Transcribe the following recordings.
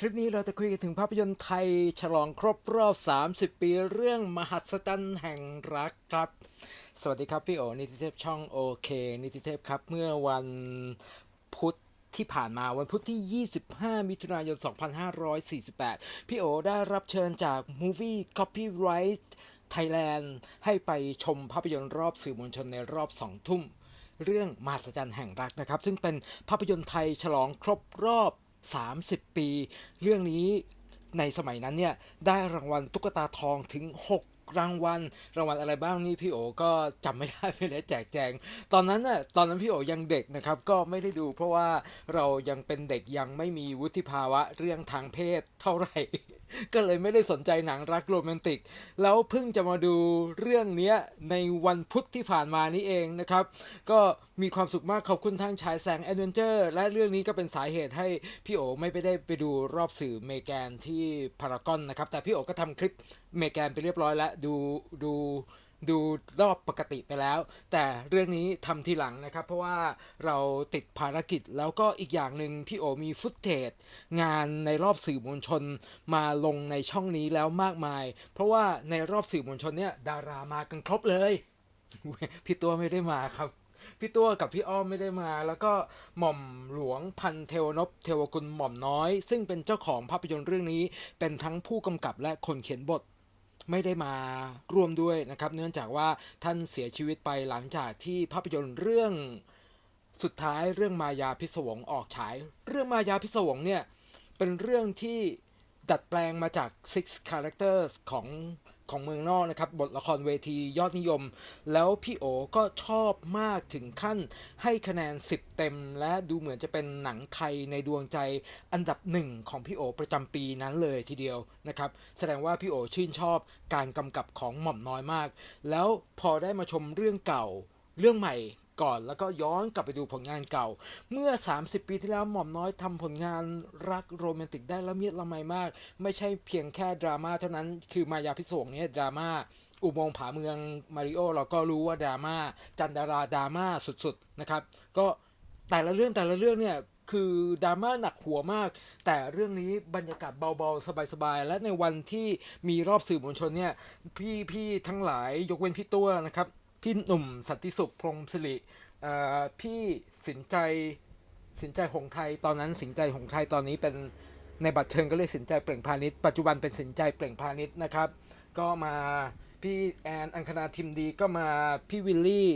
คลิปนี้เราจะคุยกันถึงภาพยนตร์ไทย ฉลองครบรอบ 30 ปีเรื่องมหัศจรรย์แห่งรักครับ สวัสดีครับพี่โอนิติเทพช่องโอเคนิติเทพครับ เมื่อวันพุธที่ผ่านมาวันพุธที่ 25 มิถุนายน 2548 พี่โอได้รับเชิญจาก Movie Copyright Thailand ให้ไปชมภาพยนตร์รอบสื่อมวลชนในรอบ 2 ทุ่ม เรื่องมหัศจรรย์แห่งรักนะครับ ซึ่งเป็นภาพยนตร์ไทยฉลองครบรอบ 30 ปี เรื่องนี้ในสมัยนั้นเนี่ยได้รางวัลตุ๊กตาทองถึง 6รางวัลรางวัลอะไรบ้างนี่พี่โอก็จำไม่ได้ไปเลยแจกแจง ตอนนั้นน่ะตอนนั้นพี่โอยังเด็กนะครับก็ไม่ได้ดู เพราะว่าเรายังเป็นเด็กยังไม่มีวุฒิภาวะเรื่องทางเพศเท่าไหร่ ก็เลยไม่ได้สนใจหนังรักโรแมนติก แล้วเพิ่งจะมาดูเรื่องนี้ในวันพุธที่ผ่านมานี้เองนะครับ ก็มีความสุขมากขอบคุณทางฉายแสงแอดเวนเจอร์และเรื่องนี้ก็เป็นสาเหตุให้พี่โอไม่ไปได้ไปดูรอบสื่อเมแกนที่พารากอนนะครับ แต่พี่โอก็ทำคลิปเมแกนไปเรียบร้อยแล้วดูดู ดูรอบปกติไปแล้ว แต่เรื่องนี้ทำทีหลังนะครับ เพราะว่าเราติดภารกิจแล้วก็อีกอย่างหนึ่งพี่โอมีฟุตเทจงานในรอบสื่อมวลชนมาลงในช่องนี้แล้วมากมาย เพราะว่าในรอบสื่อมวลชนเนี่ยดารามากันครบเลย พี่ตัวไม่ได้มาครับพี่ตัวกับพี่อ้อมไม่ได้มา แล้วก็หม่อมหลวงพันเทวนพเทวกุลหม่อมน้อย ซึ่งเป็นเจ้าของภาพยนตร์เรื่องนี้ เป็นทั้งผู้กำกับและคนเขียนบท ไม่ได้มาร่วมด้วยนะครับ เนื่องจากว่าท่านเสียชีวิตไปหลังจากที่ภาพยนตร์เรื่องสุดท้ายเรื่องมายาพิศวงออกฉาย เรื่องมายาพิศวงเนี่ยเป็นเรื่องที่ดัดแปลงมาจาก Six Characters ของ ของเมืองนอกนะครับ บทละครเวทียอดนิยม แล้วพี่โอก็ชอบมากถึงขั้นให้คะแนน 10 เต็ม และดูเหมือนจะเป็นหนังไทยในดวงใจอันดับหนึ่งของพี่โอประจำปีนั้นเลยทีเดียวนะครับ แสดงว่าพี่โอชื่นชอบการกำกับของหม่อมน้อยมาก แล้วพอได้มาชมเรื่องเก่าเรื่องใหม่ ก่อน แล้วก็ย้อนกลับไปดูผลงานเก่า เมื่อ 30 ปีที่แล้วหม่อมน้อยทำผลงานรักโรแมนติกได้ละเมียดละไมมาก ไม่ใช่เพียงแค่ดราม่าเท่านั้นคือมายาพิศวงเนี่ยดราม่าอุโมงค์ผาเมืองมาริโอเราก็รู้ว่าดราม่าจันดาราดราม่าสุดๆนะครับ ก็แต่ละเรื่องแต่ละเรื่องเนี่ยคือดราม่าหนักหัวมาก แต่เรื่องนี้บรรยากาศเบาๆ สบายๆ และในวันที่มีรอบสื่อมวลชนเนี่ยพี่พี่ทั้งหลายยกเว้นพี่ตัวนะครับ พี่หนุ่มสันติสุขพรหมสิริพี่สินใจสินใจหงไทยตอนนั้นสินใจหงไทยตอนนี้เป็นในบัตรเชิญก็เลยสินใจเปล่งพาณิชย์ปัจจุบันเป็นสินใจเปล่งพาณิชย์นะครับ ก็มาพี่แอนอังคณาทิมดีก็มาพี่วิลลี่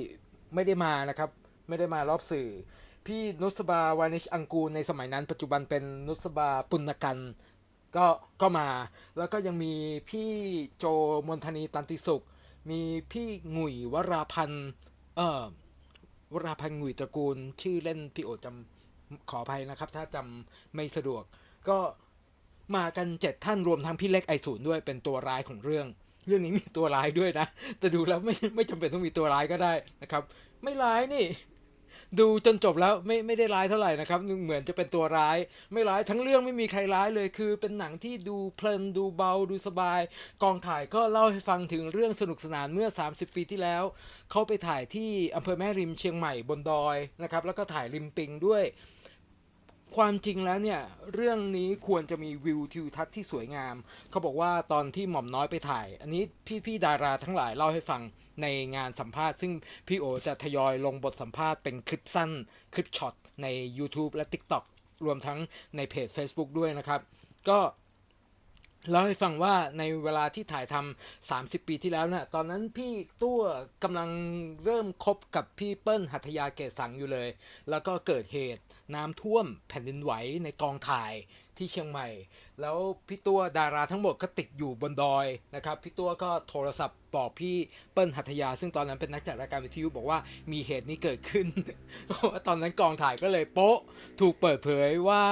ไม่ได้มานะครับ ไม่ได้มารอบสื่อ พี่นุสบาวานิชอังกูลในสมัยนั้น ปัจจุบันเป็นนุสบาปุณกันก็ก็มา แล้วก็ยังมีพี่โจมนทนีตันติสุข มีพี่หงุยวราพันธ์เอ่อวราพันธ์หงุยตระกูล ชื่อเล่นพี่โอจำขออภัยนะครับ ถ้าจำไม่สะดวก ก็มากันเจ็ดท่านรวมทั้งพี่เล็กไอศูนย์ด้วยเป็นตัวร้ายของเรื่อง เรื่องนี้มีตัวร้ายด้วยนะ แต่ดูแล้วไม่ไม่จำเป็นต้องมีตัวร้ายก็ได้นะครับ ไม่ร้ายนี่ ดูจนจบแล้วไม่ไม่ได้ร้ายเท่าไหร่นะครับเหมือนจะเป็นตัวร้าย ไม่ร้ายทั้งเรื่องไม่มีใครร้ายเลย คือเป็นหนังที่ดูเพลินดูเบาดูสบาย กองถ่ายก็เล่าให้ฟังถึงเรื่องสนุกสนานเมื่อ 30 ปีที่แล้ว เขาไปถ่ายที่อำเภอแม่ริมเชียงใหม่บนดอยนะครับแล้วก็ถ่ายริมปิงด้วย ความจริงแล้วเนี่ย เรื่องนี้ควรจะมีวิวทิวทัศน์ที่สวยงาม เขาบอกว่าตอนที่หม่อมน้อยไปถ่าย อันนี้พี่พี่ดาราทั้งหลายเล่าให้ฟังในงานสัมภาษณ์ ซึ่งพี่โอจะทยอยลงบทสัมภาษณ์เป็นคลิปสั้น คลิปช็อตใน YouTube และ TikTok รวมทั้งในเพจ Facebook ด้วยนะครับ ก็เล่าให้ฟังว่าในเวลาที่ถ่ายทำ30 ปีที่แล้วนะ่ะตอนนั้นพี่ตัวกำลังเริ่มคบกับพี่เปิ้ลหัตยาเกศสังอยู่เลย แล้วก็เกิดเหตุ น้ำท่วมแผ่นดินไหวในกองถ่ายที่เชียงใหม่ แล้วพี่ตัวดาราทั้งหมดก็ติดอยู่บนดอยนะครับพี่ตัวก็โทรศัพท์บอกพี่เปิ้ลหัตยา ซึ่งตอนนั้นเป็นนักจัดรายการวิทยุบอกว่ามีเหตุนี้เกิดขึ้นตอนนั้นกองถ่ายก็เลยโป๊ะถูกเปิดเผยว่า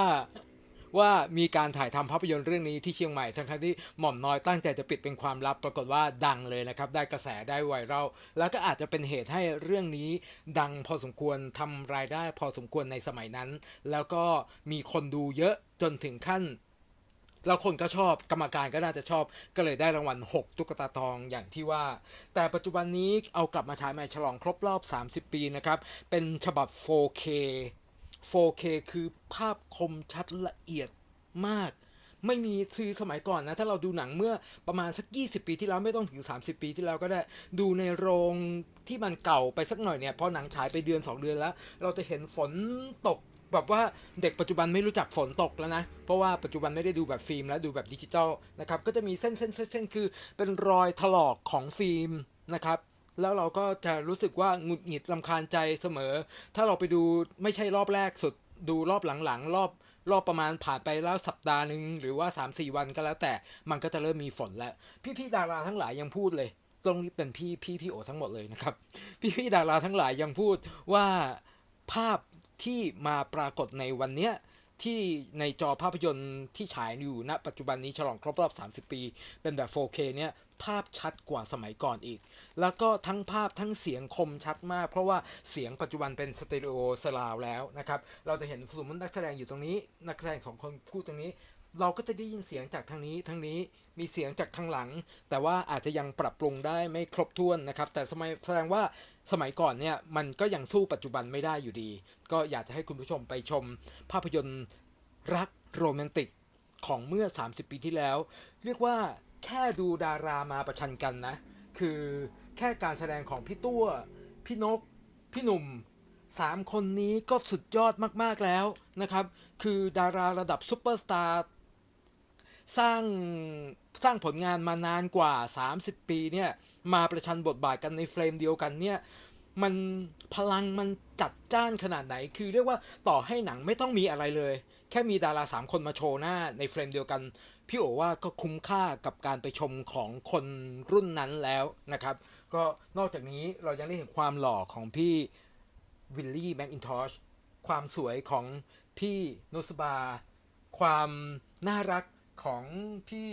ว่ามีการถ่ายทำภาพยนตร์เรื่องนี้ที่เชียงใหม่ทั้งๆที่หม่อมน้อยตั้งใจจะปิดเป็นความลับ ปรากฏว่าดังเลยนะครับ ได้กระแสได้ไวรัลแล้วก็อาจจะเป็นเหตุให้เรื่องนี้ดังพอสมควรทำรายได้พอสมควรในสมัยนั้น แล้วก็มีคนดูเยอะจนถึงขั้นแล้วคนก็ชอบกรรมการก็น่าจะชอบ ก็เลยได้รางวัล 6 ตุ๊กตาทองอย่างที่ว่า แต่ปัจจุบันนี้เอากลับมาฉายใหม่ฉลองครบรอบ 30 ปีนะครับ เป็นฉบับ 4K 4K คือภาพคมชัดละเอียดมาก ไม่มีคือสมัยก่อนนะ ถ้าเราดูหนังเมื่อประมาณสัก 20 ปีที่แล้วไม่ต้องถึง 30 ปีที่แล้วก็ได้ ดูในโรงที่มันเก่าไปสักหน่อยเนี่ย พอหนังฉายไปเดือน 2 เดือนแล้ว เราจะเห็นฝนตกแบบว่าเด็กปัจจุบันไม่รู้จักฝนตกแล้วนะ เพราะว่าปัจจุบันไม่ได้ดูแบบฟิล์มแล้วดูแบบดิจิตอลนะครับ ก็จะมีเส้นเส้นเส้นเส้นคือเป็นรอยถลอกของฟิล์มนะครับ แล้วเราก็จะรู้สึกว่าหงุดหงิดลำคาญใจเสมอ ถ้าเราไปดูไม่ใช่รอบแรกสุดดูรอบหลังๆ รอบรอบประมาณผ่านไปแล้วสัปดาห์หนึ่งหรือว่า 3-4 วันก็แล้วแต่มันก็จะเริ่มมีฝนแล้ว พี่ๆดาราทั้งหลายยังพูดเลยตรงนี้เป็นพี่พี่พี่โอทั้งหมดเลยนะครับ พี่ๆดาราทั้งหลายยังพูดว่าภาพที่มาปรากฏในวันเนี้ย ที่ในจอภาพยนตร์ที่ฉายอยู่ณปัจจุบันนี้ฉลองครบรอบ 30 ปี เป็นแบบ 4K เนี่ยภาพชัดกว่าสมัยก่อนอีก แล้วก็ทั้งภาพทั้งเสียงคมชัดมาก เพราะว่าเสียงปัจจุบันเป็นสเตอริโอสลาวแล้วนะครับ เราจะเห็นสมมตินักแสดงอยู่ตรงนี้ นักแสดงสองคนพูดตรงนี้ เราก็จะได้ยินเสียงจากทางนี้ทางนี้มีเสียงจากทางหลัง แต่ว่าอาจจะยังปรับปรุงได้ไม่ครบถ้วนนะครับ แต่สมัยแสดงว่าสมัยก่อนเนี่ยมันก็ยังสู้ปัจจุบันไม่ได้อยู่ดี ก็อยากจะให้คุณผู้ชมไปชมภาพยนตร์รักโรแมนติกของเมื่อ 30 ปีที่แล้ว เรียกว่าแค่ดูดารามาประชันกันนะ คือแค่การแสดงของพี่ตัวพี่นก พี่หนุ่มสามคนนี้ก็สุดยอดมาก ๆ แล้วนะครับ คือดาราระดับซูเปอร์สตาร์ สร้างสร้างผลงานมานานกว่า 30 ปีเนี่ยมาประชันบทบาทกันในเฟรมเดียวกันเนี่ยมันพลังมันจัดจ้านขนาดไหน คือเรียกว่าต่อให้หนังไม่ต้องมีอะไรเลย แค่มีดาราสามคนมาโชว์หน้าในเฟรมเดียวกัน พี่โอว่าก็คุ้มค่ากับการไปชมของคนรุ่นนั้นแล้วนะครับ ก็นอกจากนี้เรายังได้เห็นความหล่อของพี่วิลลี่แมคอินทอชความสวยของพี่นุสบา ความน่ารัก ของพี่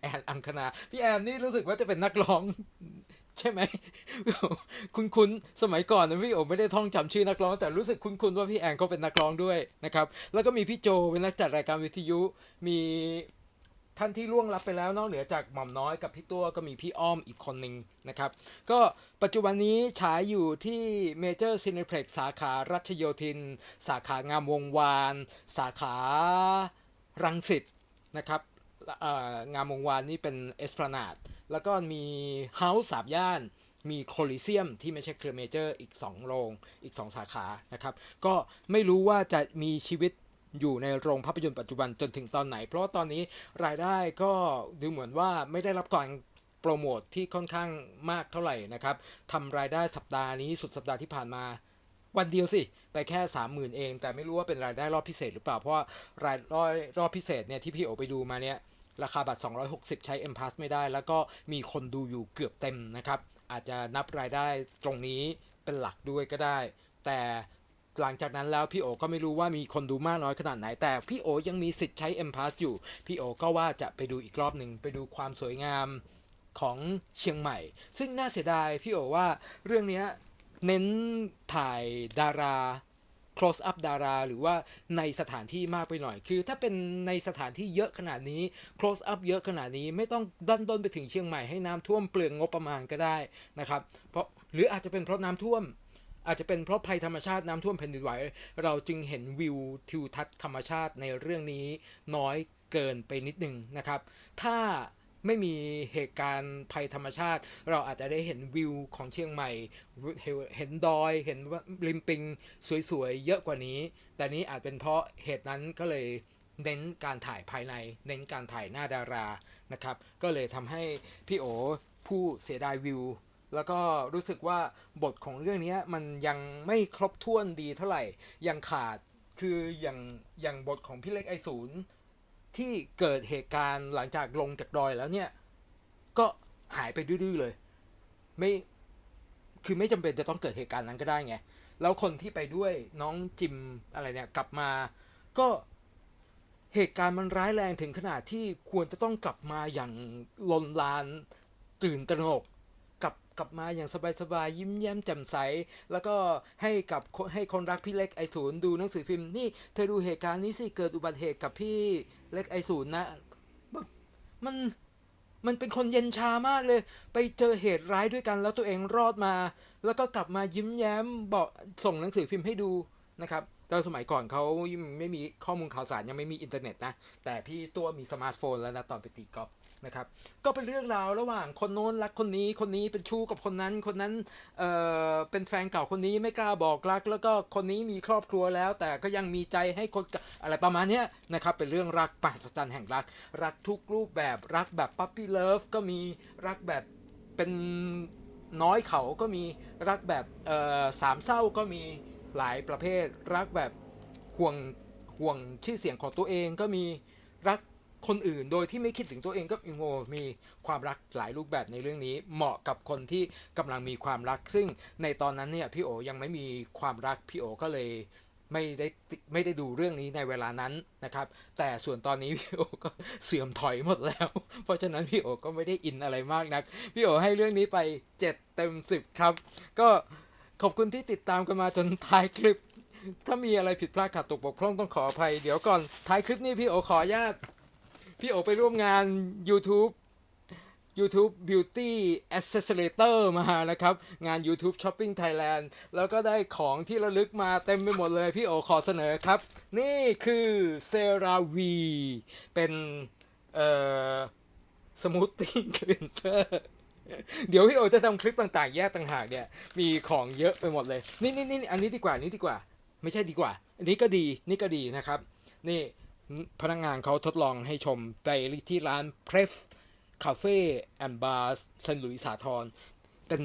แอนอังคณาพี่แอนนี่รู้สึกว่าจะเป็นนักร้องใช่ไหมคุณคุณสมัยก่อนนะพี่โอไม่ได้ท่องจำชื่อนักร้องแต่รู้สึกคุ้นๆว่าพี่แอนก็เป็นนักร้องด้วยนะครับ แล้วก็มีพี่โจเป็นนักจัดรายการวิทยุมีท่านที่ล่วงลับไปแล้วนอกเหนือจากหม่อมน้อยกับพี่ตัวก็มีพี่อ้อมอีกคนหนึ่งนะครับ ก็ปัจจุบันนี้ฉายอยู่ที่เมเจอร์ซีนิเพล็กสาขารัชโยธิน สาขางามวงวาน สาขารังสิตนะครับ งามวงวานนี่เป็นเอสพลานาดแล้วก็มีเฮาส์สามย่าน มีโคลิเซียมที่ไม่ใช่เครือเมเจอร์อีก 2 โรง อีก 2 สาขานะครับ ก็ไม่รู้ว่าจะมีชีวิตอยู่ในโรงภาพยนตร์ปัจจุบันจนถึงตอนไหน เพราะว่าตอนนี้รายได้ก็ดูเหมือนว่าไม่ได้รับการโปรโมทที่ค่อนข้างมากเท่าไหร่นะครับทำรายได้สัปดาห์นี้สุดสัปดาห์ที่ผ่านมาวันเดียวสิ ไปแค่ 30,000 เอง แต่ไม่รู้ว่าเป็นรายได้รอบพิเศษหรือเปล่า เพราะว่ารายรอบรอบพิเศษเนี่ยที่พี่โอไปดูมาเนี่ย ราคาบัตร 260 ใช้ M Pass ไม่ได้ แล้วก็มีคนดูอยู่เกือบเต็มนะครับ อาจจะนับรายได้ตรงนี้เป็นหลักด้วยก็ได้ แต่หลังจากนั้นแล้วพี่โอก็ไม่รู้ว่ามีคนดูมากน้อยขนาดไหน แต่พี่โอยังมีสิทธิ์ใช้ M Pass อยู่ พี่โอก็ว่าจะไปดูอีกรอบหนึ่งไปดูความสวยงามของเชียงใหม่ ซึ่งน่าเสียดายพี่โอว่าเรื่องนี้เน้นถ่ายดารา close up ดารา หรือว่าในสถานที่มากไปหน่อย คือ ถ้าเป็นในสถานที่เยอะขนาดนี้ close up เยอะขนาดนี้ไม่ต้องดันด้นไปถึงเชียงใหม่ให้น้ำท่วมเปลืองงบประมาณก็ได้นะครับ เพราะหรืออาจจะเป็นเพราะน้ำท่วม อาจจะเป็นเพราะภัยธรรมชาติน้ำท่วมแผ่นดินไหวเราจึงเห็นวิวทิวทัศน์ธรรมชาติในเรื่องนี้น้อยเกินไปนิดนึงนะครับ ถ้า ไม่มีเหตุการณ์ภัยธรรมชาติ เราอาจจะได้เห็นวิวของเชียงใหม่ เห็นดอย เห็นว่าริมปิงสวยๆ เยอะกว่านี้ แต่นี้อาจเป็นเพราะเหตุนั้นก็เลยเน้นการถ่ายภายใน เน้นการถ่ายหน้าดารานะครับ ก็เลยทำให้พี่โอผู้เสียดายวิว แล้วก็รู้สึกว่าบทของเรื่องนี้มันยังไม่ครบถ้วนดีเท่าไหร่ ยังขาดคืออย่างอย่างบทของพี่เล็กไอศูนย์ ที่เกิดเหตุการณ์หลังจากลงจากดอยแล้วเนี่ย ก็หายไปดื้อเลย ไม่คือไม่จำเป็นจะต้องเกิดเหตุการณ์นั้นก็ได้ไง แล้วคนที่ไปด้วยน้องจิมอะไรเนี่ยกลับมา ก็เหตุการณ์มันร้ายแรงถึงขนาดที่ควรจะต้องกลับมาอย่างลนลานตื่นตระหนกกลับกลับมาอย่างสบายๆยิ้มแย้มแจ่มใส แล้วก็ให้กับให้คนรักพี่เล็กไอศูนย์ดูหนังสือพิมพ์นี่เธอดูเหตุการณ์นี้สิเกิดอุบัติเหตุกับพี่ เล็กไอศูนย์นะแบบมันมันเป็นคนเย็นชามากเลย ไปเจอเหตุร้ายด้วยกัน แล้วตัวเองรอดมา แล้วก็กลับมายิ้มแย้มบอกส่งหนังสือพิมพ์ให้ดูนะครับตอนสมัยก่อนเขาไม่มีข้อมูลข่าวสารยังไม่มีอินเทอร์เน็ตนะ แต่พี่ตัวมีสมาร์ทโฟนแล้วนะตอนไปตีกอล์ฟ นะครับก็เป็นเรื่องราวระหว่างคนโน้นรักคนนี้คนนี้เป็นชู้กับคนนั้นคนนั้นเอ่อเป็นแฟนเก่าคนนี้ไม่กล้าบอกรัก แล้วก็คนนี้มีครอบครัวแล้ว แต่ก็ยังมีใจให้คนอะไรประมาณเนี้ยนะครับเป็นเรื่องรักปาสจันแห่งรัก รักทุกรูปแบบรักแบบปั๊ปปี้เลิฟก็มีรักแบบเป็นน้อยเขาก็มีรักแบบเอ่อสามเศร้าก็มีหลายประเภท รักแบบห่วงห่วงชื่อเสียงของตัวเองก็มีรัก คนอื่นโดยที่ไม่คิดถึงตัวเองก็โอ้โหมีความรักหลายรูปแบบในเรื่องนี้ เหมาะกับคนที่กำลังมีความรัก ซึ่งในตอนนั้นเนี่ยพี่โอยังไม่มีความรักพี่โอก็เลยไม่ได้ไม่ได้ดูเรื่องนี้ในเวลานั้นนะครับ แต่ส่วนตอนนี้พี่โอก็เสื่อมถอยหมดแล้ว เพราะฉะนั้นพี่โอก็ไม่ได้อินอะไรมากนัก พี่โอให้เรื่องนี้ไป 7 เต็ม 10 ครับ ก็ขอบคุณที่ติดตามกันมาจนท้ายคลิป ถ้ามีอะไรผิดพลาดขาดตกบกพร่องต้องขออภัย เดี๋ยวก่อนท้ายคลิปนี้พี่โอขออนุญาต พี่โอไปร่วมงาน YouTube YouTube Beauty Accelerator มานะครับ งาน YouTube Shopping Thailand แล้วก็ได้ของที่ระลึกมาเต็มไปหมดเลยพี่โอขอเสนอครับ นี่คือเซราวีเป็นเอ่อสมูทติ้งคลีนเซอร์เดี๋ยวพี่โอจะทำคลิปต่างๆ แยกต่างหากเนี่ย มีของเยอะไปหมดเลย นี่นี่นี่อันนี้ดีกว่านี่ดีกว่า ไม่ใช่ดีกว่า อันนี้ก็ดีนี่ก็ดีนะครับ นี่ พนักงานเขาทดลองให้ชมไปที่ร้าน Pref Cafe and Bar เซนหลุยส์สาทรเป็น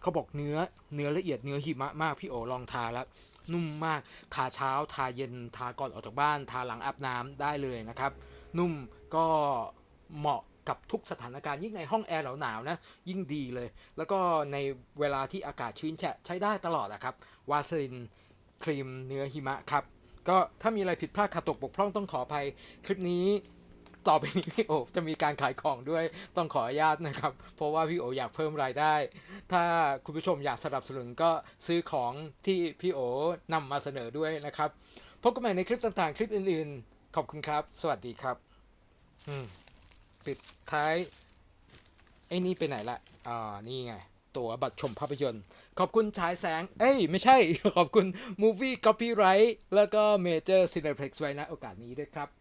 เขาบอกเนื้อเนื้อละเอียดเนื้อหิมะมากพี่โอลองทาแล้ว นุ่มมากทาเช้าทาเย็นทาก่อนออกจากบ้าน ทาหลังอาบน้ำได้เลยนะครับ นุ่มก็เหมาะกับทุกสถานการณ์ยิ่งในห้องแอร์หนาวๆนะ ยิ่งดีเลย แล้วก็ในเวลาที่อากาศชื้นแฉะใช้ได้ตลอดนะครับวาสลินครีมเนื้อหิมะครับ ก็ถ้ามีอะไรผิดพลาดขาดตกบกพร่องต้องขออภัย คลิปนี้ต่อไปนี้พี่โอจะมีการขายของด้วยต้องขออนุญาตนะครับ เพราะว่าพี่โออยากเพิ่มรายได้ ถ้าคุณผู้ชมอยากสนับสนุนก็ซื้อของที่พี่โอนำมาเสนอด้วยนะครับ พบกันใหม่ในคลิปต่างๆ คลิปอื่นๆ ขอบคุณครับ สวัสดีครับ อืมปิดท้าย ไอ้นี่ไปไหนละอ่านี่ไง ตั๋วบัตรชมภาพยนตร์ ขอบคุณฉายแสง เอ้ย ไม่ใช่ ขอบคุณ Movie Copyright แล้วก็ Major Cineplex ไว้นะโอกาสนี้ด้วยครับ